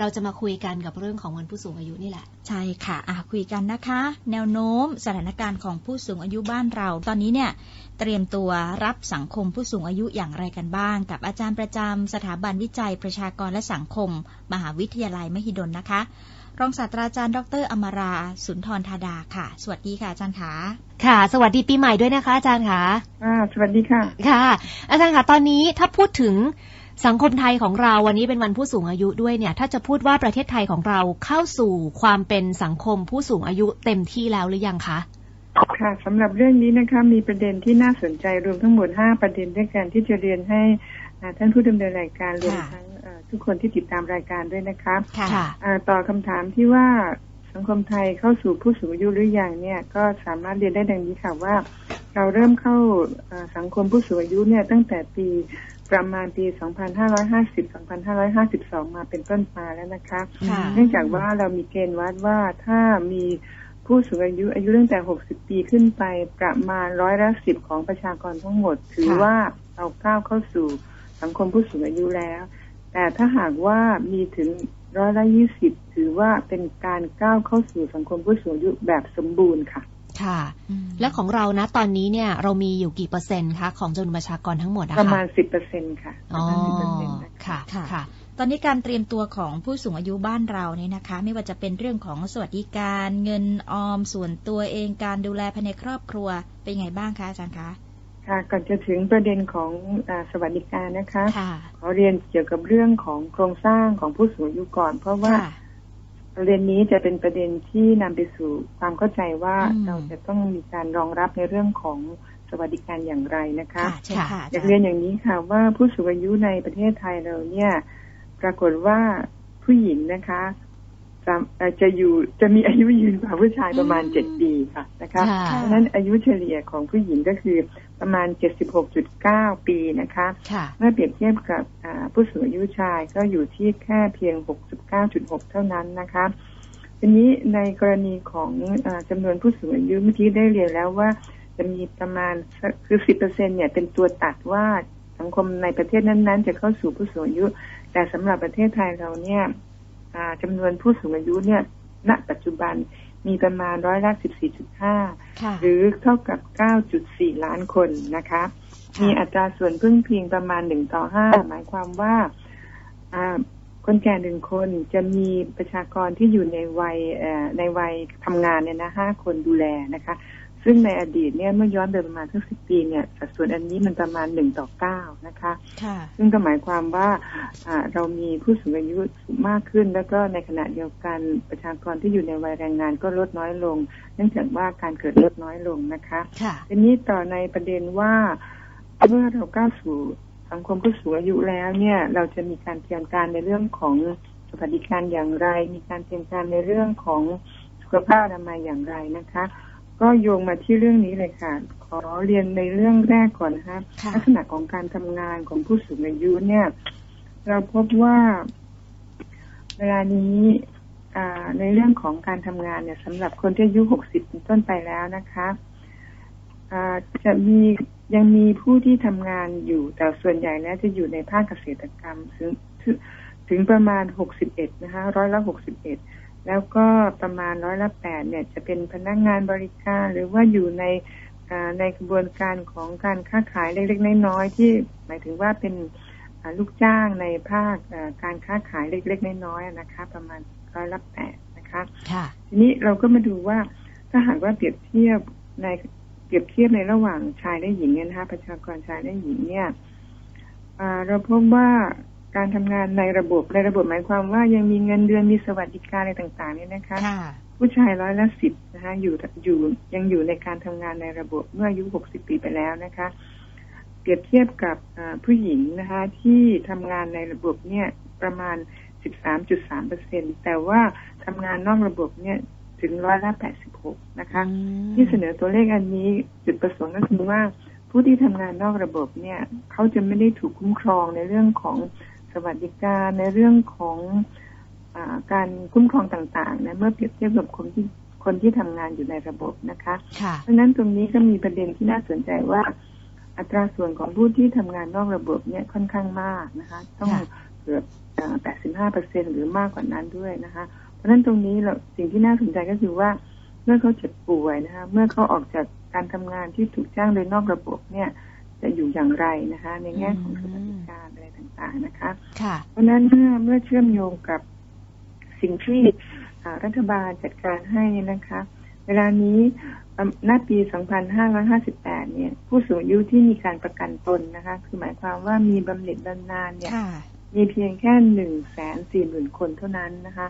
เราจะมาคุยกันกับเรื่องของวันผู้สูงอายุนี่แหละ ใช่ค่ะะคุยกันนะคะ แนวโน้มสถานการณ์ของผู้สูงอายุบ้านเรา ตอนนี้เนี่ยเตรียมตัวรับสังคมผู้สูงอายุอย่างไรกันบ้าง กับอาจารย์ประจำสถาบันวิจัยประชากรและสังคม มหาวิทยาลัยมหิดลนะคะ รองศาสตราจารย์ ดร อมราสุนทรธาดาค่ะ สวัสดีค่ะอาจารย์ขาค่ะ สวัสดีปีใหม่ด้วยนะคะ อาจารย์ค่ะอ่าสวัสดีค่ะ ค่ะ อาจารย์ค่ะตอนนี้ถ้าพูดถึง สังคมไทยของเราวันนี้เป็นวันผู้สูงอายุด้วยเนี่ย ถ้าจะพูดว่าประเทศไทยของเราเข้าสู่ความเป็นสังคมผู้สูงอายุเต็มที่แล้วหรือยังคะค่ะสำหรับเรื่องนี้นะคะมีประเด็นที่น่าสนใจรวมทั้งหมด 5 ประเด็นด้วยกันที่จะเรียนให้อ่าท่านผู้ดำเนินรายการรวมทั้งเอ่อทุกคนที่ติดตามรายการด้วยนะคะค่ะอ่าต่อคำถามที่ว่าสังคมไทยเข้าสู่ผู้สูงอายุหรือยังเนี่ยก็สามารถเรียนได้ดังนี้ค่ะว่า เราเริ่มเข้าอ่าสังคมผู้สูงอายุเนี่ยตั้งแต่ปี ประมาณปี 2550-2552 มาเป็นต้นมาแล้วนะคะค่ะเนื่องจากว่าเรามีเกณฑ์วัดว่าถ้ามีผู้สูงอายุอายุตั้งแต่ 60 ปีขึ้นไปประมาณร้อยละสิบของประชากรทั้งหมด ถือค่ะว่าเราก้าวเข้าสู่สังคมผู้สูงอายุแล้ว แต่ถ้าหากว่ามีถึงร้อยละยี่สิบถือว่าเป็นการก้าวเข้าสู่สังคมผู้สูงอายุแบบสมบูรณ์ค่ะ ค่ะอืมและของเรานะตอนนี้เนี่ยเรามีอยู่กี่เปอร์เซ็นต์คะของจำนวนประชากรทั้งหมดอะประคะมาณสิบเปอร์เซ็นค่ะปอ๋ระอมาณสิบเปอร์เซ็นต์นะคะค่ะค่ะค่ะ ตอนนี้การเตรียมตัวของผู้สูงอายุบ้านเราเนี่ยนะคะ ไม่ว่าจะเป็นเรื่องของสวัสดิการเงินออมส่วนตัวเองการดูแลภายในครอบครัวเป็นไงบ้างคะอาจารย์คะค่ะก่อนจะถึงประเด็นของอาสวัสดิการนะคะค่ะขอเรียนเกี่ยวกับเรื่องของโครงสร้างของผู้สูงอายุก่อน เพราะว่าค่ะ ประเด็นนี้จะเป็นประเด็นที่นำไปสู่ความเข้าใจว่าอืมเราจะต้องมีการรองรับในเรื่องของสวัสดิการอย่างไรนะคะค่ะใช่ค่ะอาอจายารกย์เรียนอย่างนี้ค่ะว่าผู้สูงอายุในประเทศไทยเราเนี่ย ปรากฏว่าผู้หญิงนะคะ จะเอ่อจะอยู่จะมีอายุยืนกว่าผู้ชายประมาณเจ็ดปีค่ะนะคะค่ะเพราะฉะนั้นอายุเฉลี่ยของผู้หญิงก็คือประมาณ76.9ปีนะคะค่ะเมื่อเปรียบเทียบกับอ่าผู้สูงอายุชายก็อยู่ที่แค่เพียง69.6เท่านั้นนะคะทีนี้ในกรณีของอาจำนวนผู้สูงอายุเมื่อกี้ได้เรียนแล้วว่า จะมีประมาณสักคือ10%เนี่ยเป็นตัวตัดว่าสังคมในประเทศนั้น ๆ จะเข้าสู่ผู้สูงอายุ แต่สำหรับประเทศไทยเราเนี่ยอ่า จำนวนผู้สูงอายุเนี่ย ณ ปัจจุบันมีประมาณร้อยละ14.5ค่ะหรือเท่ากับ 9.4 ล้านคนนะคะค่ะมีอัตราส่วนพึ่งพิงประมาณ 1 ต่อ 5 หมายความว่าอ่าคนแก่หนึ่งคนจะมีประชากรที่อยู่ในวัยเอ่อในวัยทำงานเนี่ยนะห้าคนดูแลนะคะ ซึ่งในอดีตเนี่ยเมื่อย้อนไปประมาณสักสิบปีเนี่ยสัดส่วนอันนี้มันประมาณหนึ่งต่อเก้านะคะค่ะซึ่งก็หมายความว่าอ่าเรามีผู้สูงอายุมากขึ้น แล้วก็ในขณะเดียวกันประชากรที่อยู่ในวัยแรงงานก็ลดน้อยลง เนื่องจากว่าการเกิดลดน้อยลงนะคะค่ะทีนี้ต่อในประเด็นว่าเมื่อเราก้าวสู่สังคมผู้สูงอายุแล้วเนี่ย เราจะมีการเตรียมการในเรื่องของสวัสดิการอย่างไร มีการเตรียมการในเรื่องของสุขภาพอนามัยอย่างไรนะคะ ก็โยงมาที่เรื่องนี้เลยค่ะ ขอเรียนในเรื่องแรกก่อนนะคะค่ะลักษณะของการทำงานของผู้สูงอายุเนี่ย เราพบว่าเวลานี้อ่าในเรื่องของการทำงานเนี่ยสำหรับคนที่อายุ60เป็นต้นไปแล้วนะคะอ่าจะมียังมีผู้ที่ทำงานอยู่แต่ส่วนใหญ่แล้วจะอยู่ในภาคเกษตรกรรมถึงถึงถึงประมาณ61นะคะร้อยละ61 แล้วก็ประมาณร้อยละ8เนี่ยจะเป็นพนักงานบริการหรือว่าอยู่ในอ่าในกระบวนการของการค้าขายเล็กๆน้อยๆที่หมายถึงว่าเป็นอ่าลูกจ้างในภาคอ่าการค้าขายเล็กๆน้อยๆนะคะ ประมาณร้อยละ8นะคะค่ะทีนี้เราก็มาดูว่าถ้าหากว่าเปรียบเทียบในเปรียบเทียบในระหว่างชายและหญิงเนี่ยนะคะประชากรชายและหญิงเนี่ยอ่าเราพบว่า การทำงานในระบบในระบบหมายความว่ายังมีเงินเดือนมีสวัสดิการอะไรต่างๆ เนี่ยนะคะค่ะผู้ชายร้อยละสิบนะคะอยู่อยู่ยังอยู่ในการทำงานในระบบเมื่ออายุหกสิบปีไปแล้วนะคะ เปรียบเทียบกับอ่าผู้หญิงนะคะที่ทำงานในระบบเนี่ยประมาณสิบสามจุดสามเปอร์เซ็นแต่ว่าทำงานนอกระบบเนี่ยถึงร้อยละแปดสิบหกนะคะ ที่เสนอตัวเลขอันนี้จุดประสงค์ก็คือว่าผู้ที่ทำงานนอกระบบเนี่ยเขาจะไม่ได้ถูกคุ้มครองในเรื่องของ สวัสดิการในเรื่องของอาการคุ้มครองต่างๆนะเมื่อเปรียบเทียบกับคนที่คนที่ทำงานอยู่ในระบบนะคะค่ะเพราะฉะนั้นตรงนี้ก็มีประเด็นที่น่าสนใจว่า อัตราส่วนของผู้ที่ทำงานนอกระบบเนี่ยค่อนข้างมากนะคะ ต้องค่ะเผกือบ85เปอร์เซ็นหรือมากกว่านั้นด้วยนะคะ เพราะฉะนั้นตรงนี้เราสิ่งที่น่าสนใจก็คือว่า เมื่อเขาเจ็บป่วยนะคะ เมื่อเขาออกจากการทำงานที่ถูกจ้างโดยนอกระบบเนี่ย จะอยู่อย่างไรนะคะ ในแง่ของสวัสดิการอะไรต่างๆนะคะค่ะเพราะฉะนั้นเมื่อเมื่อเชื่อมโยงกับสิ่งที่อ่ารัฐบาลจัดการให้นะคะ เวลานี้อ่าณปี 2558 เนี่ย ผู้สูงอายุที่มีการประกันตนนะคะ คือหมายความว่ามีบำเหน็จบำนาญเนี่ยค่ะมีเพียงแค่หนึ่งแสนสี่หมื่นคนเท่านั้นนะคะ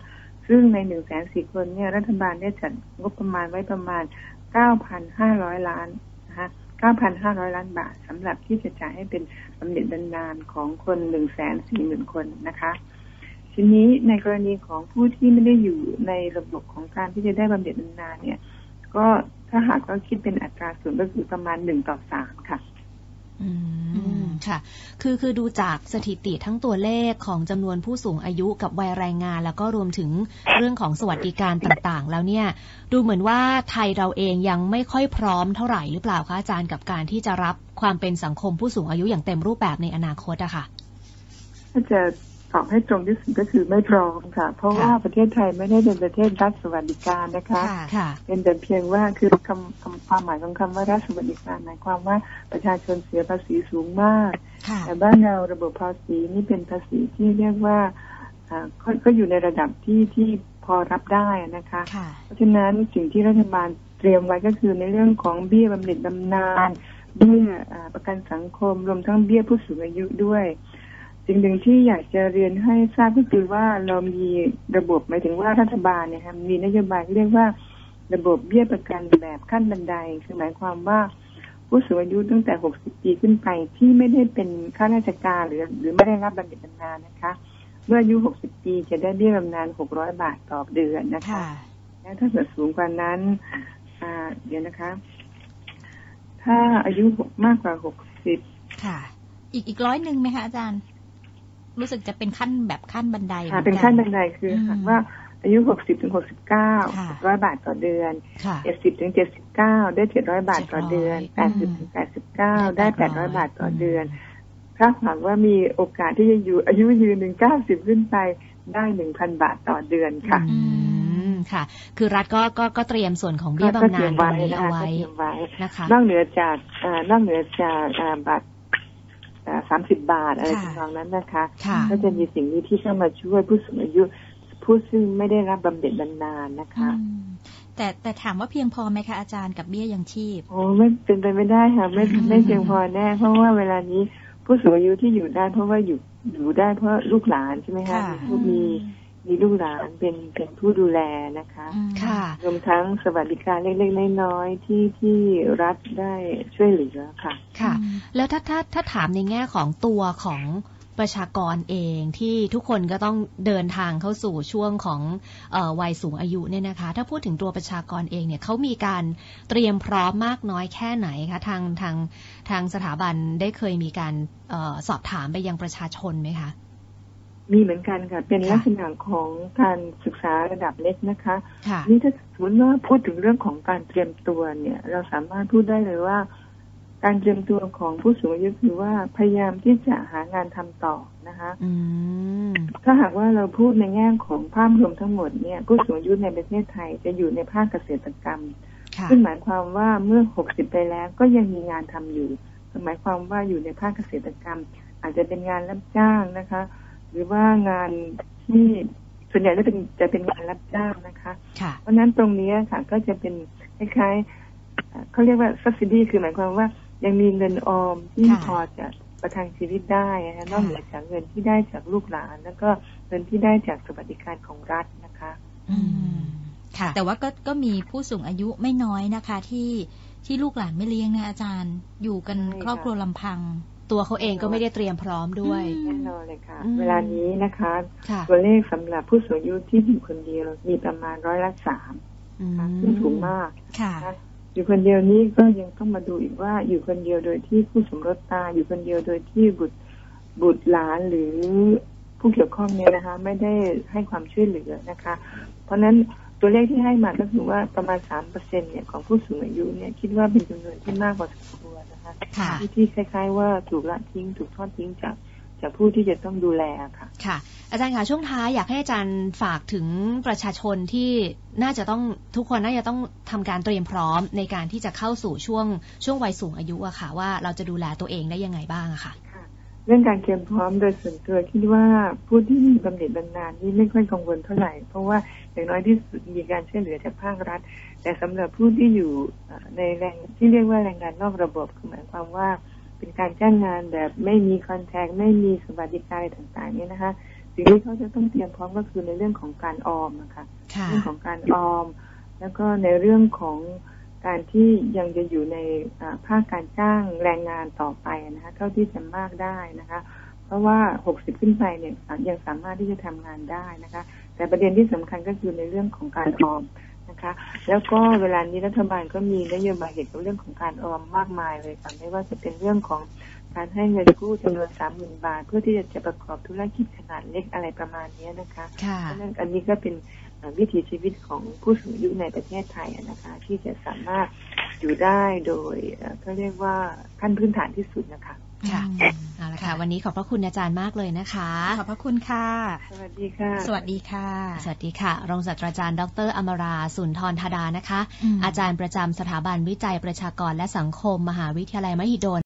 ซึ่งในหนึ่งแสนสี่คนเนี่ย รัฐบาลได้จัดงบประมาณไว้ประมาณเก้าพันห้าร้อยล้านนะคะ 9,500 ล้านบาทสำหรับที่จะจ่ายให้เป็นบำเหน็จบำนาญของคนหนึ่งแสนสี่หมื่นคนนะคะทีนี้ในกรณีของผู้ที่ไม่ได้อยู่ในระบบของการที่จะได้บำเหน็จบำนาญเนี่ย ก็ถ้าหากเราคิดเป็นอัตราส่วนก็คือประมาณหนึ่งต่อสามค่ะ อืม ค่ะ คือคือดูจากสถิติทั้งตัวเลขของจำนวนผู้สูงอายุกับวัยแรงงาน แล้วก็รวมถึงเรื่องของสวัสดิการต่างๆ แล้วเนี่ย ดูเหมือนว่าไทยเราเองยังไม่ค่อยพร้อมเท่าไหร่หรือเปล่าคะอาจารย์กับการที่จะรับความเป็นสังคมผู้สูงอายุอย่างเต็มรูปแบบในอนาคตอะค่ะถ้าจะ ตอบให้ตรงที่สุดก็คือไม่พร้อมค่ะ เพราะว่าประเทศไทยไม่ได้เป็นประเทศรัฐสวัสดิการนะคะค่ะค่ะเป็นแต่เพียงว่าคือคำคำความหมายของคำว่ารัฐสวัสดิการหมายความว่าประชาชนเสียภาษีสูงมากค่ะแต่บ้านเราระบบภาษีนี่เป็นภาษีที่เรียกว่าอ่าก็ก็อยู่ในระดับที่ที่พอรับได้นะคะค่ะเพราะฉะนั้นสิ่งที่รัฐบาลเตรียมไว้ก็คือในเรื่องของเบี้ยบำเหน็จบำนาญเบี้ยอ่าประกันสังคมรวมทั้งเบี้ยผู้สูงอายุด้วย สิ่งหนึ่งที่อยากจะเรียนให้ทราบก็คือว่าเรามีระบบหมายถึงว่ารัฐบาลเนี่ยค่ะมีนโยบายที่เรียกว่าระบบเบี้ยประกันแบบขั้นบันไดคือหมายความว่าผู้สูงอายุตั้งแต่ 60 ปีขึ้นไปที่ไม่ได้เป็นข้าราชการหรือ หรือไม่ได้รับบำเหน็จบำนาญนะคะ เมื่ออายุ 60 ปีจะได้เบี้ยบำนาญ 600 บาทต่อเดือนนะคะค่ะแล้วถ้าเกิดสูงกว่านั้นอ่าเดี๋ยวนะคะ ถ้าอายุมากกว่า 60 ค่ะ อีกอีกร้อยหนึ่งไหมคะอาจารย์ รู้สึกจะเป็นขั้นแบบขั้นบันไดค่ะหมือเป็นกัขั้นบันไดคืออืมหากว่าอายุ 60 ถึง 69ค่ะ600 บาทต่อเดือนค่ะ70 ถึง 79 ได้ 700 บาทต่อเดือน700 80 ถึง 89 ได้ 800 บาทต่อเดือน ถ้าหากว่ามีโอกาสที่จะอยู่อายุยืนหนึ่ง90 ขึ้นไป ได้ 1,000 บาทต่อเดือนค่ะอืมค่ะ คือรัฐก็ก็ก็เตรียมส่วนของเบี้ยก็บำเตรีนาญมตรไว้งนี้นะเอาคะก็ไว้เตรียมไว้นะคะ นอกเหนือจากอ่านอกเหนือจากอ่าบัตร สามสิบบาทอะไรค่ะทำนองนั้นนะคะค่ะก็จะมีสิ่งนี้ที่เข้ามาช่วยผู้สูงอายุผู้ซึ่งไม่ได้รับบำเหน็จบำนาญนะคะอืมแต่แต่ถามว่าเพียงพอไหมคะอาจารย์กับเบี้ยยังชีพโอ้ไม่เป็นไปไม่ได้ค่ะไม่อืมไม่เพียงพอแน่ เพราะว่าเวลานี้ผู้สูงอายุที่อยู่ได้เพราะว่าอยู่อยู่ได้เพราะลูกหลานใช่ไหมคะค่ะมีผู้ มีมีลูกหลานเป็นเป็นผู้ดูแลนะคะอืมค่ะรวมทั้งสวัสดิการเล็กๆน้อยๆที่ที่รัฐได้ช่วยเหลือค่ะ ค่ะ แล้วถ้าถ้าถ้าถามในแง่ของตัวของประชากรเองที่ทุกคนก็ต้องเดินทางเข้าสู่ช่วงของเออวัยสูงอายุเนี่ยนะคะ ถ้าพูดถึงตัวประชากรเองเนี่ยเขามีการเตรียมพร้อมมากน้อยแค่ไหนคะทางทางทางสถาบันได้เคยมีการเออสอบถามไปยังประชาชนไหมคะ มีเหมือนกันค่ะ เป็นค่ะลักษณะของการศึกษาระดับเล็กนะคะค่ะนี่ถ้าสมมติว่าพูดถึงเรื่องของการเตรียมตัวเนี่ย เราสามารถพูดได้เลยว่า การเตรียมตัวของผู้สูงอายุคือว่าพยายามที่จะหางานทำต่อนะคะอืมถ้าหากว่าเราพูดในแง่ของภาพรวมทั้งหมดเนี่ย ผู้สูงอายุในประเทศไทยจะอยู่ในภาคเกษตรกรรมค่ะซึ่งหมายความว่าเมื่อ60ไปแล้วก็ยังมีงานทำอยู่หมายความว่าอยู่ในภาคเกษตรกรรม อาจจะเป็นงานรับจ้างนะคะ หรือว่างานที่ส่วนใหญ่จะเป็นจะเป็นงานรับจ้างนะคะค่ะเพราะฉะนั้นตรงนี้ค่ะก็จะเป็นคล้ายๆเอ่อเขาเรียกว่า subsidy คือหมายความว่ายังมีเงินออมที่ค่ะพอจะประทังชีวิตได้นะคะนอกเหนือจากเงินที่ได้จากลูกหลาน แล้วก็เงินที่ได้จากสวัสดิการของรัฐนะคะ อืมค่ะ แต่ว่าก็ก็มีผู้สูงอายุไม่น้อยนะคะ ที่ที่ลูกหลานไม่เลี้ยงนะอาจารย์ อยู่กันใช่ค่ะครอบครัวลำพัง ตัวเขาเองก็ไม่ได้เตรียมพร้อมด้วยอืมแน่นอนเลยค่ะอืมเวลานี้นะคะค่ะตัวเลขสำหรับผู้สูงอายุที่อยู่คนเดียวมีประมาณร้อยละสามอืมค่ะซึ่งสูงมากค่ะนะคะอยู่คนเดียวนี้ก็ยังต้องมาดูอีกว่าอยู่คนเดียวโดยที่ผู้สมรสตายอยู่คนเดียวโดยที่บุตรบุตรหลานหรือผู้เกี่ยวข้องเนี่ยนะคะ ไม่ได้ให้ความช่วยเหลือนะคะ เพราะฉะนั้น ตัวเลขที่ให้มาก็คือว่าประมาณสามเปอร์เซ็นเนี่ยของผู้สูงอายุเนี่ยคิดว่าเป็นจำนวนที่มากกว่าสมควรนะคะค่ะที่ที่คล้าย ๆ ว่าถูกละทิ้งถูกทอดทิ้งจากจากผู้ที่จะต้องดูแลค่ะ ค่ะ อาจารย์คะช่วงท้ายอยากให้อาจารย์ฝากถึงประชาชนที่น่าจะต้องทุกคนน่าจะต้องทำการเตรียมพร้อมในการที่จะเข้าสู่ช่วงช่วงวัยสูงอายุอะค่ะ ว่าเราจะดูแลตัวเองได้ยังไงบ้างอะค่ะค่ะ เรื่องการเตรียมพร้อมโดยส่วนตัวคิดว่าผู้ที่มีบำเหน็จบำนาญนี่ไม่ค่อยกังวลเท่าไหร่ เพราะว่าอย่างน้อยที่สุดมีการช่วยเหลือจากภาครัฐ แต่สำหรับผู้ที่อยู่เอ่อในแรงที่เรียกว่าแรงงานนอกระบบคือหมายความว่าเป็นการจ้างงานแบบไม่มีคอนแทคไม่มีสวัสดิการอะไรต่างๆเนี่ยนะคะสิ่งที่เขาจะต้องเตรียมพร้อมก็คือในเรื่องของการออมนะคะค่ะเรื่องของการออม แล้วก็ในเรื่องของ การที่ยังจะอยู่ในอ่าภาคการจ้างแรงงานต่อไปนะคะเท่าที่จะมากได้นะคะ เพราะว่า 60 ขึ้นไปเนี่ยยังสามารถที่จะทำงานได้นะคะ แต่ประเด็นที่สำคัญก็คือในเรื่องของการออมนะคะ แล้วก็เวลานี้รัฐบาลก็มีนโยบายเกี่ยวกับเรื่องของการออมมากมายเลยค่ะไม่ว่าจะเป็นเรื่องของการให้เงินกู้จำนวนสามหมื่นบาท เพื่อที่จะจะประกอบธุรกิจขนาดเล็กอะไรประมาณนี้นะคะค่ะเพราะฉะนั้นอันนี้ก็เป็นเอ่อ วิถีชีวิตของผู้สูงอายุในประเทศไทยอะนะคะ ที่จะสามารถอยู่ได้โดยเอ่อเขาเรียกว่าขั้นพื้นฐานที่สุดนะคะค่ะอืมเอาละค่ะ วันนี้ขอบพระคุณอาจารย์มากเลยนะคะ ขอบพระคุณค่ะ สวัสดีค่ะ สวัสดีค่ะ สวัสดีค่ะ รองศาสตราจารย์ ดรอมรา สุนทรธาดานะคะอืมอาจารย์ประจำสถาบันวิจัยประชากรและสังคม มหาวิทยาลัยมหิดล